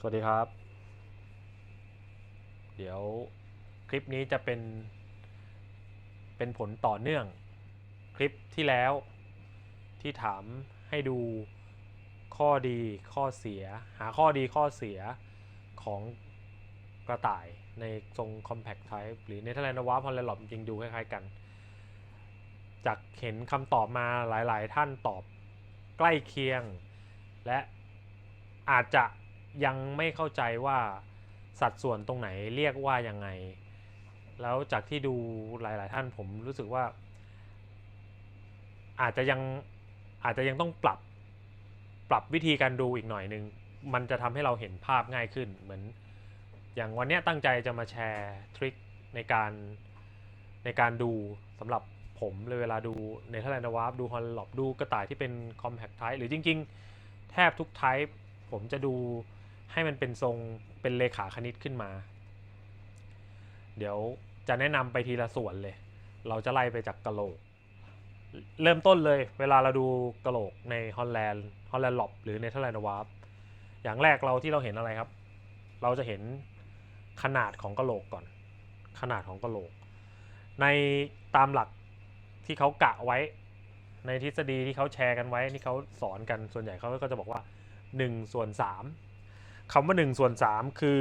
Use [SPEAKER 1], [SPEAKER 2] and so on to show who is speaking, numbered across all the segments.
[SPEAKER 1] สวัสดีครับ เดี๋ยวคลิปนี้จะเป็น เป็นผลต่อเนื่อง คลิปที่แล้วที่ถามให้ดูข้อดีข้อเสีย หาข้อดีข้อเสียของกระต่ายในทรง compact type หรือในทเลนวาพอลเลลอปจริงดูคล้ายๆกัน จากเห็นคำตอบมาหลายๆ ท่านตอบใกล้เคียง และอาจจะ ยังไม่เข้าใจว่าสัดส่วนตรงไหนเรียกว่ายังไง แล้วจากที่ดูหลาย ๆ ท่านผมรู้สึกว่า อาจจะยังอาจจะยังต้องปรับปรับวิธีการดูอีกหน่อยนึง มันจะทำให้เราเห็นภาพง่ายขึ้น เหมือน อย่างวันนี้ตั้งใจจะมาแชร์ทริคในการในการดูสำหรับผมเลยเวลาดูในท h ลน n วาร์ดูฮอลล็อบดูกระต่ายที่เป็น compact type หรือจริง ๆ แทบทุก type ผมจะดู ให้มันเป็นทรงเป็นเลขาคณิตขึ้นมา เดี๋ยวจะแนะนำไปทีละส่วนเลย เราจะไล่ไปจากกะโหลก เริ่มต้นเลย เวลาเราดูกะโหลกในฮอลแลนด์ฮอลแลนด์ล็อบหรือในท h ลน n วาร์อย่างแรกเราที่เราเห็นอะไรครับ เราจะเห็นขนาดของกะโหลกก่อน ขนาดของกะโหลก ในตามหลักที่เขากะไว้ ในทฤษฎีที่เขาแชร์กันไว้ที่เขาสอนกันส่วนใหญ่เขาก็จะบอกว่า1ส่วน3 คำว่า1ส่วน3คือ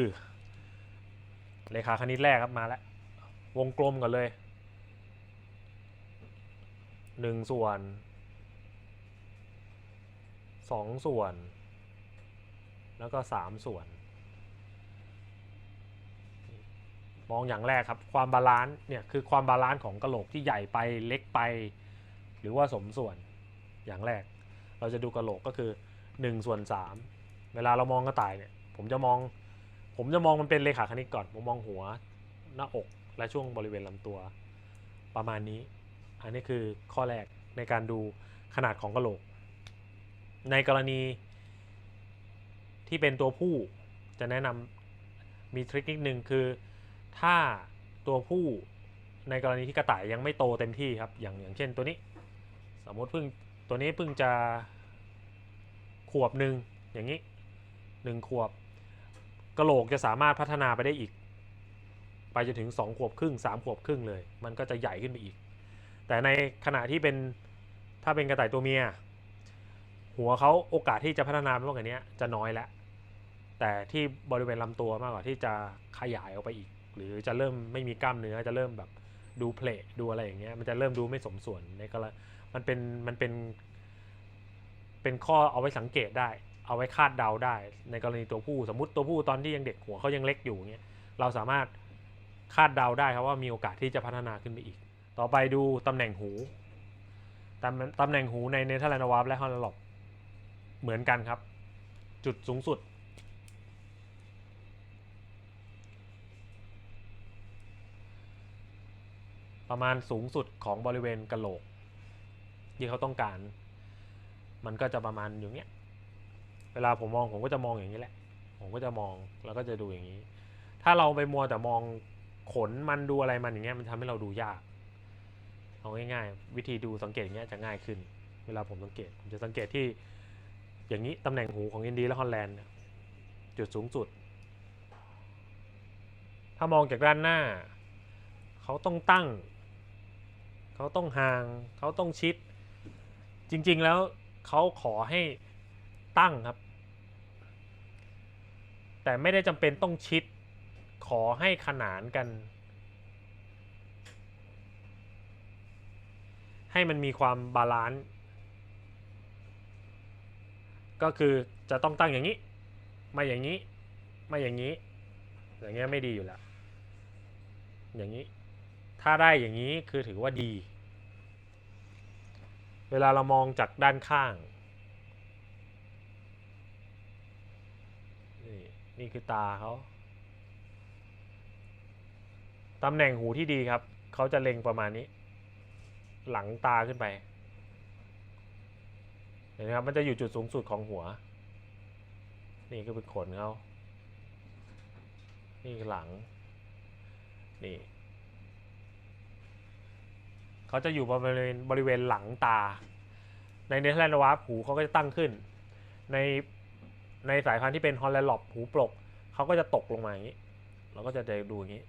[SPEAKER 1] เลขาคณิตแรกครับมาแล้ว วงกลมก่อนเลย1ส่วน2ส่วน แล้วก็3ส่วน มองอย่างแรกครับ ความบาลานซ์เนี่ยคือความบาลานซ์ของกระโหลกที่ใหญ่ไปเล็กไป หรือว่าสมส่วนอย่างแรก เราจะดูกระโหลกก็คือ1ส่วน3เวลาเรามองกระต่ายเนี่ย ผมจะมอง ผมจะมองมันเป็นเลขาคณิตก่อน ผมมองหัว หน้าอกและช่วงบริเวณลำตัวประมาณนี้ อันนี้คือข้อแรกในการดูขนาดของกระโหลก ในกรณีที่เป็นตัวผู้จะแนะนำมีทริคนิดนึงคือ ถ้าตัวผู้ในกรณีที่กระต่ายยังไม่โตเต็มที่ครับ อย่างอย่างเช่นตัวนี้ สมมติเพิ่งตัวนี้เพิ่งจะขวบหนึ่งอย่างนี้หนึ่งขวบ กระโหลกจะสามารถพัฒนาไปได้อีก ไปจนถึง 2 ขวบครึ่ง 3 ขวบครึ่งเลย มันก็จะใหญ่ขึ้นไปอีก แต่ในขณะที่เป็นถ้าเป็นกระต่ายตัวเมีย หัวเขาโอกาสที่จะพัฒนาไปมากกว่านี้จะน้อยแล้วแต่ที่บริเวณลำตัวมากกว่าที่จะขยายออกไปอีก หรือจะเริ่มไม่มีกล้ามเนื้อจะเริ่มแบบดูเพลทดูอะไรอย่างเงี้ยมันจะเริ่มดูไม่สมส่วนในกรณีมันเป็นมันเป็น เป็นข้อเอาไว้สังเกตได้ เอาไว้คาดเดาได้ ในกรณีตัวผู้สมมติตัวผู้ตอนที่ยังเด็กหัวเขายังเล็กอยู่เงี้ยเราสามารถคาดเดาได้ครับว่ามีโอกาสที่จะพัฒนาขึ้นไปอีก ต่อไปดูตำแหน่งหูตำตำแหน่งหูในเนเธอร์แลนด์วาร์ปและฮอลล์ล็อบเหมือนกันครับ จุดสูงสุด ประมาณสูงสุดของบริเวณกะโหลก ที่เขาต้องการ มันก็จะประมาณอย่างเนี้ย เวลาผมมองผมก็จะมองอย่างนี้แหละ ผมก็จะมองแล้วก็จะดูอย่างนี้ ถ้าเราไปมัวแต่มองขนมันดูอะไรมันอย่างเงี้ยมันทำให้เราดูยาก เอาง่ายๆวิธีดูสังเกตอย่างเงี้ยจะง่ายขึ้น เวลาผมสังเกตผมจะสังเกตที่อย่างนี้ตำแหน่งหูของอินดีและฮอลแลนด์จุดสูงสุด ถ้ามองจากด้านหน้า เขาต้องตั้ง เขาต้องห่าง เขาต้องชิด จริงๆแล้วเขาขอให้ตั้งครับ แต่ไม่ได้จำเป็นต้องชิด ขอให้ขนานกัน ให้มันมีความบาลานซ์ก็คือจะต้องตั้งอย่างนี้ มาอย่างนี้ มาอย่างนี้ อย่างเงี้ยไม่ดีอยู่แล้ว อย่างนี้ ถ้าได้อย่างนี้คือถือว่าดี เวลาเรามองจากด้านข้าง นี่ นี่คือตาเขาตำแหน่งหูที่ดีครับ เขาจะเล็งประมาณนี้ หลังตาขึ้นไปเห็นไหมครับมันจะอยู่จุดสูงสุดของหัว นี่ก็เป็นขนเขานี่คือหลัง นี่เขาจะอยู่บริเวณบริเวณหลังตา ในเนเธอร์แลนด์วาร์ปหูเขาก็จะตั้งขึ้น ใน ในสายพันธุ์ที่เป็นฮอลแลนด์หลอบหูปลกเขาก็จะตกลงมาอย่างนี้ เราก็จะได้ดูอย่างนี้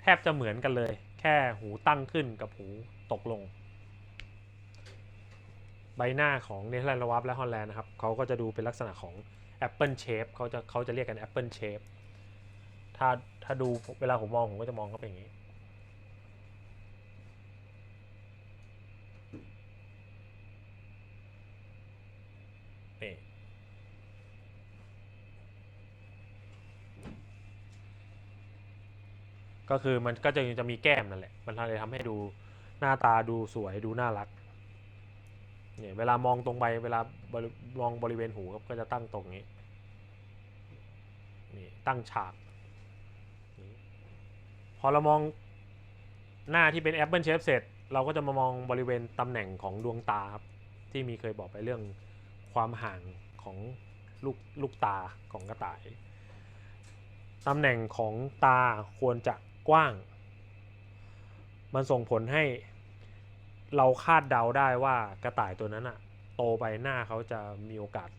[SPEAKER 1] แทบจะเหมือนกันเลย แค่หูตั้งขึ้นกับหูตกลง ใบหน้าของเนเธอร์แลนด์ละวับและฮอลแลนด์นะครับเขาก็จะดูเป็นลักษณะของ Apple Shape เขาจะเขาจะเรียกกัน Apple Shape ถ้าถ้าดูเวลาผมมองผมก็จะมองเขาเป็นอย่างนี้ นี่ก็คือมันก็จะจะมีแก้มนั่นแหละ มันเลยทำให้ดูหน้าตาดูสวยดูน่ารัก เนี่ยเวลามองตรงไปเวลามองบริเวณหูครับก็จะตั้งตรงนี้ นี่ตั้งฉาก พอเรามองหน้าที่เป็นแอปเปิลเชฟเสร็จ เราก็จะมามองบริเวณตำแหน่งของดวงตาครับ ที่มีเคยบอกไปเรื่อง ความห่างของลูกลูกตาของกระต่าย ตำแหน่งของตาควรจะกว้าง มันส่งผลให้เราคาดเดาได้ว่ากระต่ายตัวนั้นอะโตไปหน้าเขาจะมีโอกาส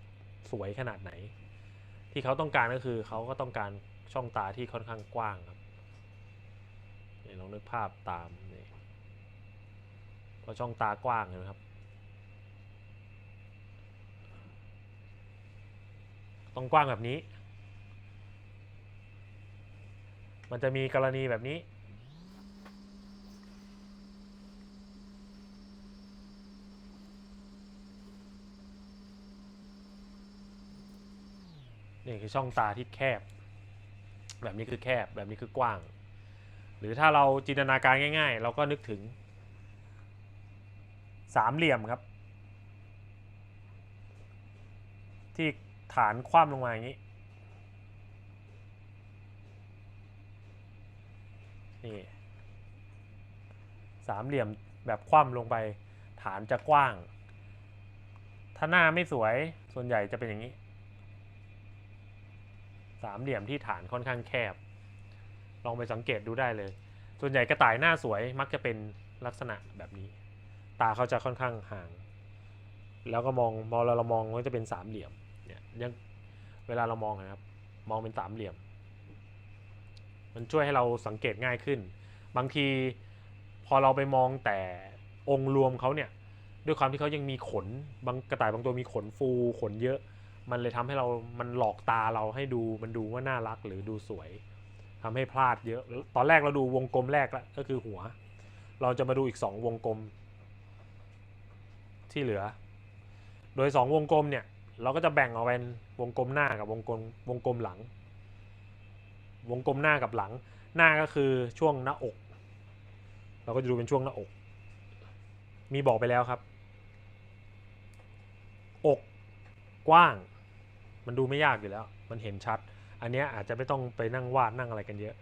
[SPEAKER 1] สวยขนาดไหน ที่เขาต้องการก็คือเขาก็ต้องการช่องตาที่ค่อนข้างกว้างครับลองนึกภาพตามนี่พอช่องตากว้างเห็นไหมครับ ต้องกว้างแบบนี้ มันจะมีกรณีแบบนี้ นี่คือช่องตาที่แคบ แบบนี้คือแคบ แบบนี้คือกว้าง หรือถ้าเราจินตนาการง่าย ๆ เราก็นึกถึง สามเหลี่ยมครับ ที่ ฐานคว่ำลงมาอย่างนี้ นี่สามเหลี่ยมแบบคว่ำลงไป ฐานจะกว้าง ถ้าหน้าไม่สวยส่วนใหญ่จะเป็นอย่างนี้ สามเหลี่ยมที่ฐานค่อนข้างแคบ ลองไปสังเกตดูได้เลย ส่วนใหญ่กระต่ายหน้าสวยมักจะเป็นลักษณะแบบนี้ ตาเขาจะค่อนข้างห่าง แล้วก็มองมองเราเรามองก็จะเป็นสามเหลี่ยม ยังเวลาเรามองนะครับ มองเป็นสามเหลี่ยม มันช่วยให้เราสังเกตง่ายขึ้น บางทีพอเราไปมองแต่องค์รวมเขาเนี่ยด้วยความที่เขายังมีขนบางกระต่ายบางตัวมีขนฟูขนเยอะ มันเลยทำให้เรา มันหลอกตาเราให้ดูมันดูว่าน่ารักหรือดูสวยทำให้พลาดเยอะ ตอนแรกเราดูวงกลมแรกละก็คือหัว เราจะมาดูอีกสองวงกลม ที่เหลือ โดยสองวงกลมเนี่ย เราก็จะแบ่งออกเป็นวงกลมหน้ากับวงกลมวงกลมหลัง วงกลมหน้ากับหลัง หน้าก็คือช่วงหน้าอก เราก็จะดูเป็นช่วงหน้าอก มีบอกไปแล้วครับ อกกว้าง มันดูไม่ยากอยู่แล้ว มันเห็นชัด อันนี้อาจจะไม่ต้องไปนั่งวาดนั่งอะไรกันเยอะ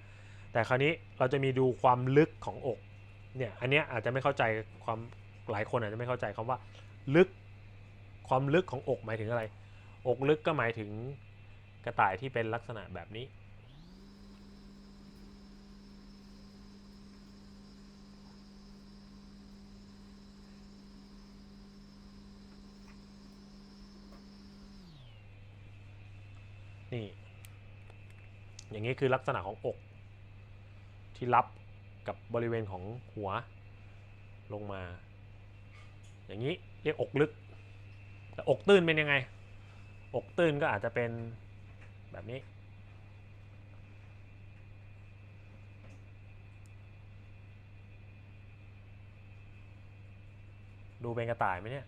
[SPEAKER 1] แต่คราวนี้เราจะมีดูความลึกของอก เนี่ย อันนี้อาจจะไม่เข้าใจความหลายคนอาจจะไม่เข้าใจคำว่า ลึก ความลึกของอกหมายถึงอะไร อกลึกก็หมายถึงกระต่ายที่เป็นลักษณะแบบนี้ นี่ อย่างนี้คือลักษณะของอก ที่รับกับบริเวณของหัวลงมา อย่างนี้เรียกอกลึก อกตื้นเป็นยังไง อกตื้นก็อาจจะเป็นแบบนี้ ดูเป็นกระต่ายไหมเนี่ย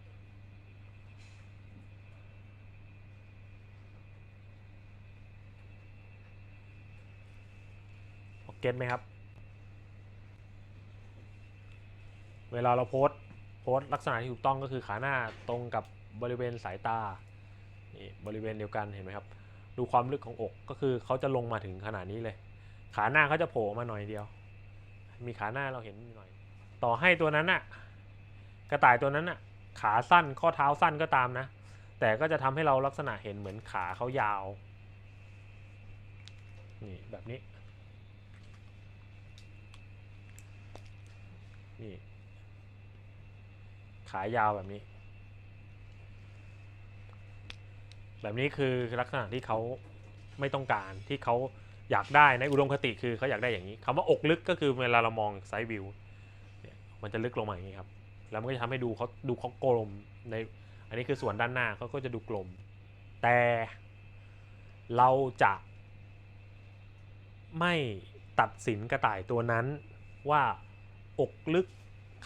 [SPEAKER 1] เก็ตไหมครับ เวลาเราโพสต์โพสต์ลักษณะที่ถูกต้องก็คือขาหน้าตรงกับ บริเวณสายตานี่บริเวณเดียวกันเห็นไหมครับ ดูความลึกของอกก็คือเขาจะลงมาถึงขนาดนี้เลย ขาหน้าเขาจะโผล่มาหน่อยเดียว มีขาหน้าเราเห็นหน่อย ต่อให้ตัวนั้นน่ะกระต่ายตัวนั้นน่ะขาสั้นข้อเท้าสั้นก็ตามนะ แต่ก็จะทำให้เราลักษณะเห็นเหมือนขาเขายาวนี่แบบนี้นี่ขายาวแบบนี้ แบบนี้คือลักษณะที่เขาไม่ต้องการที่เขาอยากได้ในอุดมคติคือเขาอยากได้อย่างนี้คำว่าอกลึกก็คือเวลาเรามองไซด์วิวเนี่ยมันจะลึกลงมาอย่างนี้ครับ แล้วมันก็จะทำให้ดูเขาดูเขากลมในอันนี้คือส่วนด้านหน้าเขาก็จะดูกลม แต่เราจะไม่ตัดสินกระต่ายตัวนั้นว่าอกลึก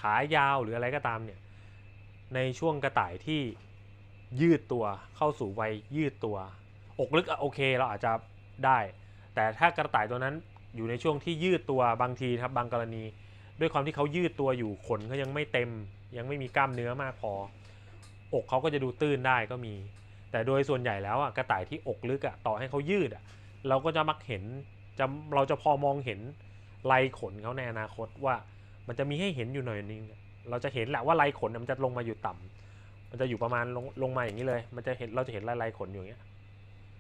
[SPEAKER 1] ขายาวหรืออะไรก็ตามเนี่ยในช่วงกระต่ายที่ ยืดตัวเข้าสู่วัยยืดตัว อกลึกอะโอเคเราอาจจะได้ แต่ถ้ากระต่ายตัวนั้นอยู่ในช่วงที่ยืดตัวบางทีครับบางกรณี ด้วยความที่เขายืดตัวอยู่ขนเขายังไม่เต็ม ยังไม่มีกล้ามเนื้อมากพอ อกเขาก็จะดูตื้นได้ก็มี แต่โดยส่วนใหญ่แล้วอะกระต่ายที่อกลึกอะต่อให้เขายืดอะเราก็จะมักเห็นจะเราจะพอมองเห็นลายขนเขาในอนาคตว่ามันจะมีให้เห็นอยู่หน่อยนึงเราจะเห็นแหละว่าลายขนมันจะลงมาอยู่ต่ำ มันจะอยู่ประมาณลงลงมาอย่างนี้เลย มันจะเห็นเราจะเห็นลายลายขนอยู่อย่างเงี้ย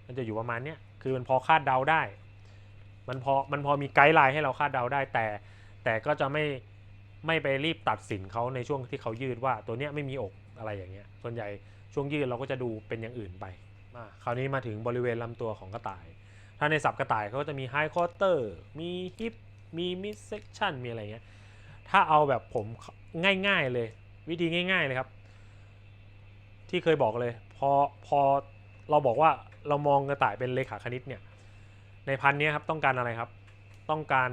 [SPEAKER 1] มันจะอยู่ประมาณเนี้ย คือมันพอคาดเดาได้ มันพอ มันพอมีไกด์ไลน์ให้เราคาดเดาได้ แต่แต่ก็จะไม่ไม่ไปรีบตัดสินเขาในช่วงที่เขายืดว่าตัวเนี้ยไม่มีอกอะไรอย่างเงี้ย ส่วนใหญ่ช่วงยืดเราก็จะดูเป็นอย่างอื่นไปอะคราวนี้มาถึงบริเวณลำตัวของกระต่าย ถ้าในสับกระต่ายเขาก็จะมีไฮคอ q เตอร์ มีฮิป มีมิดเซ c ชันมีอะไรเงี้ย ถ้าเอาแบบผมง่ายๆเลย วิธีง่ายๆเลยครับ ที่เคยบอกเลย พอพอเราบอกว่าเรามองกระต่ายเป็นเลขาคณิตเนี่ย ในพันนี้ครับต้องการอะไรครับ ต้องการ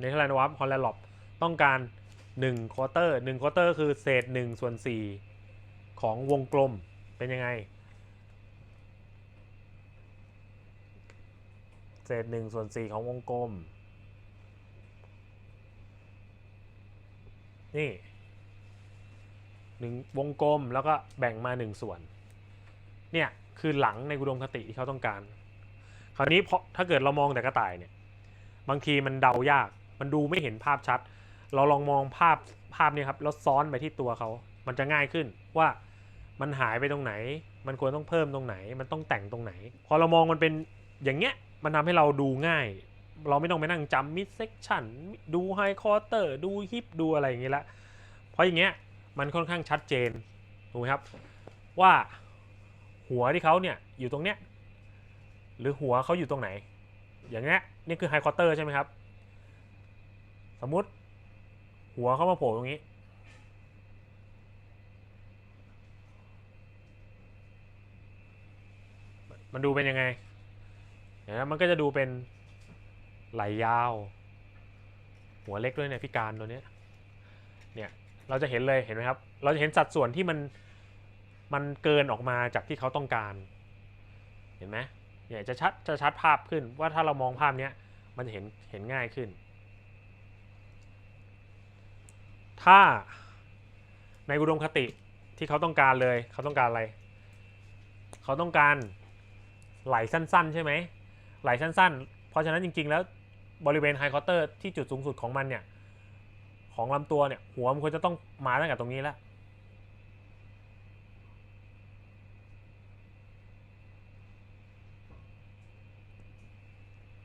[SPEAKER 1] ในเทอร์แลนด์วัฟฮอลแลนด์ลอบต้องการ1ควอเตอร์1ควอเตอร์คือเศษ1ส่วน4ของวงกลมเป็นยังไง เศษ1ส่วน4ของวงกลม นี่ หนึ่งวงกลมแล้วก็แบ่งมา 1 ส่วน เนี่ยคือหลังในอุดมคติที่เขาต้องการ คราวนี้เพราะถ้าเกิดเรามองแต่กระต่ายเนี่ยบางทีมันเดายาก มันดูไม่เห็นภาพชัด เราลองมองภาพภาพเนี่ยครับแล้วซ้อนไปที่ตัวเขา มันจะง่ายขึ้นว่ามันหายไปตรงไหน มันควรต้องเพิ่มตรงไหน มันต้องแต่งตรงไหน พอเรามองมันเป็นอย่างเงี้ย มันทำให้เราดูง่าย เราไม่ต้องไปนั่งจำมิดเซ c ชันดูไฮคอ q เตอร์ ดูฮิป ดูอะไรอย่างเงี้ยละ เพราะอย่างเงี้ย มันค่อนข้างชัดเจนถูกไหมครับว่าหัวที่เขาเนี่ยอยู่ตรงเนี้ยหรือหัวเขาอยู่ตรงไหน อย่างเงี้ยนี่คือไฮคอ q เตอร์ใช่ไหมครับ สมมุติหัวเขามาโผล่ตรงนี้ มันดูเป็นยังไงนไหมมันก็จะดูเป็นไหลยาว หัวเล็กด้วยเนี่ยพิการตัวเนี้ย เราจะเห็นเลยเห็นไหมครับ เราจะเห็นสัดส่วนที่มันมันเกินออกมาจากที่เขาต้องการ เห็นไหมเนี่ยจะชัดจะชัดภาพขึ้นว่าถ้าเรามองภาพเนี้ยมันเห็นเห็นง่ายขึ้น ถ้าในอุดมคติที่เขาต้องการเลยเขาต้องการอะไร เขาต้องการไหลสั้น ๆ ใช่ไหมไหลสั้น ๆ เพราะฉะนั้นจริง ๆ แล้วบริเวณไฮคอ q เตอร์ที่จุดสูงสุดของมันเนี่ย ของลำตัวเนี่ย หัวมันควรจะต้องมาตั้งแต่ตรงนี้แล้ว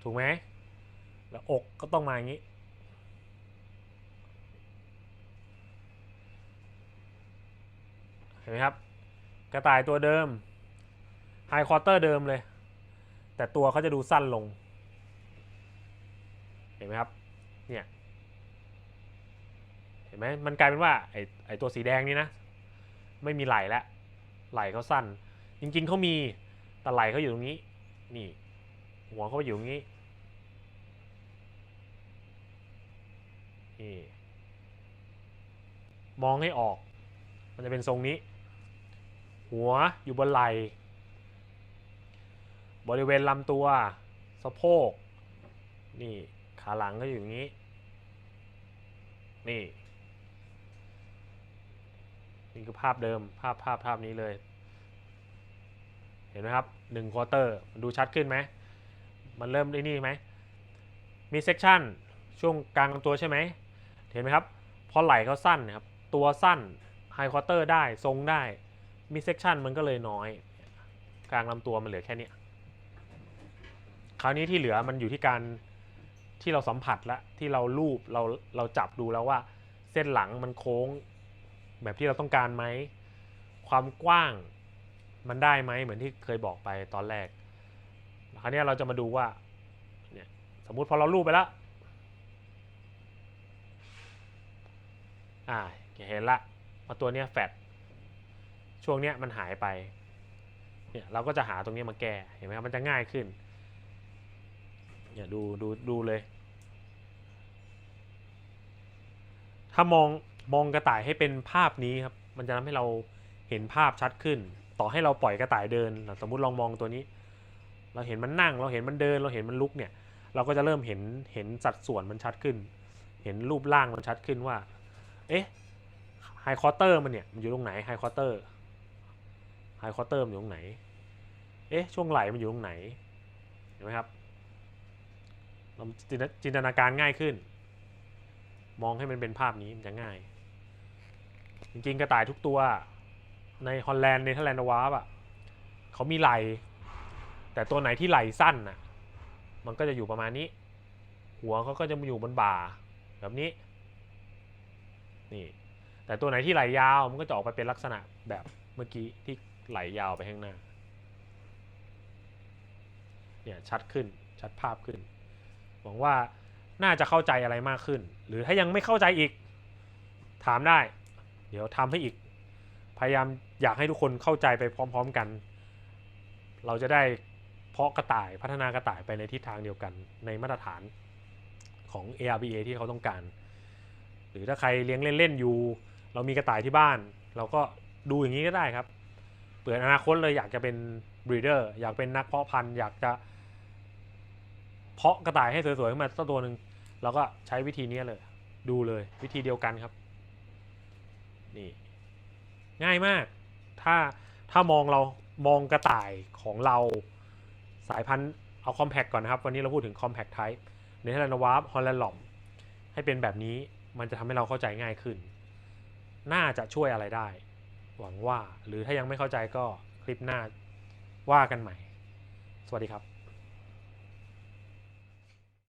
[SPEAKER 1] ถูกไหมแล้วอกก็ต้องมาอย่างนี้ เห็นไหมครับ กระต่ายตัวเดิมไฮคอ q เตอร์เดิมเลย แต่ตัวเขาจะดูสั้นลง เห็นไหมครับ เนี่ย ไหมมันกลายเป็นว่าไอไอตัวสีแดงนี่นะ ไม่มีไหล่แล้วไหล่เขาสั้น จริง ๆเขามีแต่ไหล่เขาอยู่ตรงนี้ นี่ หัวเขาอยู่ตรงนี้นี่มองให้ออก มันจะเป็นทรงนี้ หัวอยู่บนไหล่บริเวณลำตัวสะโพก นี่ ขาหลังก็อยู่อย่างนี้ นี่ นี่คือภาพเดิมภาพภาพภาพนี้เลย เห็นไหมครับหนึ่งควอเตอร์มันดูชัดขึ้นไหม มันเริ่มได้นี่ไหม มีเซกชันช่วงกลางลำตัวใช่ไหม เห็นไหมครับ พอไหลเขาสั้นนะครับ ตัวสั้นไฮควอเตอร์ได้ทรงได้ มีเซกชันมันก็เลยน้อย กลางลำตัวมันเหลือแค่เนี้ยคราวนี้ที่เหลือมันอยู่ที่การที่เราสัมผัสและที่เราลูบเราเราจับดูแล้วว่า เส้นหลังมันโค้ง แบบที่เราต้องการไหม ความกว้างมันได้ไหมเหมือนที่เคยบอกไปตอนแรก คราวนี้เราจะมาดูว่าเนี่ยสมมุติพอเรารูปไปแล้วอ่าเห็นละว่าตัวเนี้ยแฟดช่วงเนี้ยมันหายไปเนี่ยเราก็จะหาตรงนี้มาแก้เห็นไหมครับมันจะง่ายขึ้นเนี่ยดูดูดูเลย ถ้ามอง มองกระต่ายให้เป็นภาพนี้ครับ มันจะทำให้เราเห็นภาพชัดขึ้น ต่อให้เราปล่อยกระต่ายเดิน สมมุติลองมองตัวนี้ เราเห็นมันนั่ง เราเห็นมันเดิน เราเห็นมันลุกเนี่ย เราก็จะเริ่มเห็นเห็นสัดส่วนมันชัดขึ้น เห็นรูปร่างมันชัดขึ้นว่า เอ๊ะไฮคอเตอร์มันเนี่ยมันอยู่ตรงไหนไฮคอเตอร์ไฮคอเตอร์มันอยู่ตรงไหน เอ๊ะช่วงไหล่มันอยู่ตรงไหน เห็นไหมครับเราจินตนาการง่ายขึ้น มองให้มันเป็นภาพนี้มันจะง่าย ริงๆกระต่ายทุกตัวในฮอลแลนด์ในทแลนด์วาร์ปอะเขามีไหล่แต่ตัวไหนที่ไหล่สั้นน่ะมันก็จะอยู่ประมาณนี้ หัวเขาก็จะมาอยู่บนบ่าแบบนี้นี่แต่ตัวไหนที่ไหลยาวมันก็จะออกไปเป็นลักษณะแบบเมื่อกี้ที่ไหลยาวไปข้างหน้าเนี่ยชัดขึ้นชัดภาพขึ้นหวังว่าน่าจะเข้าใจอะไรมากขึ้น หรือถ้ายังไม่เข้าใจอีก ถามได้ เดี๋ยวทำให้อีก พยายามอยากให้ทุกคนเข้าใจไปพร้อม ๆกัน เราจะได้เพาะกระต่ายพัฒนากระต่ายไปในทิศทางเดียวกันในมาตรฐานของ ARBA ที่เขาต้องการ หรือถ้าใครเลี้ยงเล่นๆอยู่ เรามีกระต่ายที่บ้าน เราก็ดูอย่างนี้ก็ได้ครับ เปิดอนาคตเลยอยากจะเป็นบรีเดอร์อยากเป็นนักเพาะพันธุ์อยากจะเพาะกระต่ายให้สวยๆขึ้นมาสักตัวหนึ่งเราก็ใช้วิธีนี้เลย ดูเลยวิธีเดียวกันครับ นี่ง่ายมาก ถ้าถ้ามองเรามองกระต่ายของเราสายพันธุ์เอาคอมแพคก่อนนะครับ วันนี้เราพูดถึงคอมแพคไทป์เนเธอร์แลนด์วาร์ปฮอลแลนด์หลอมให้เป็นแบบนี้มันจะทำให้เราเข้าใจง่ายขึ้น น่าจะช่วยอะไรได้ หวังว่าหรือถ้ายังไม่เข้าใจก็คลิปหน้าว่ากันใหม่ สวัสดีครับ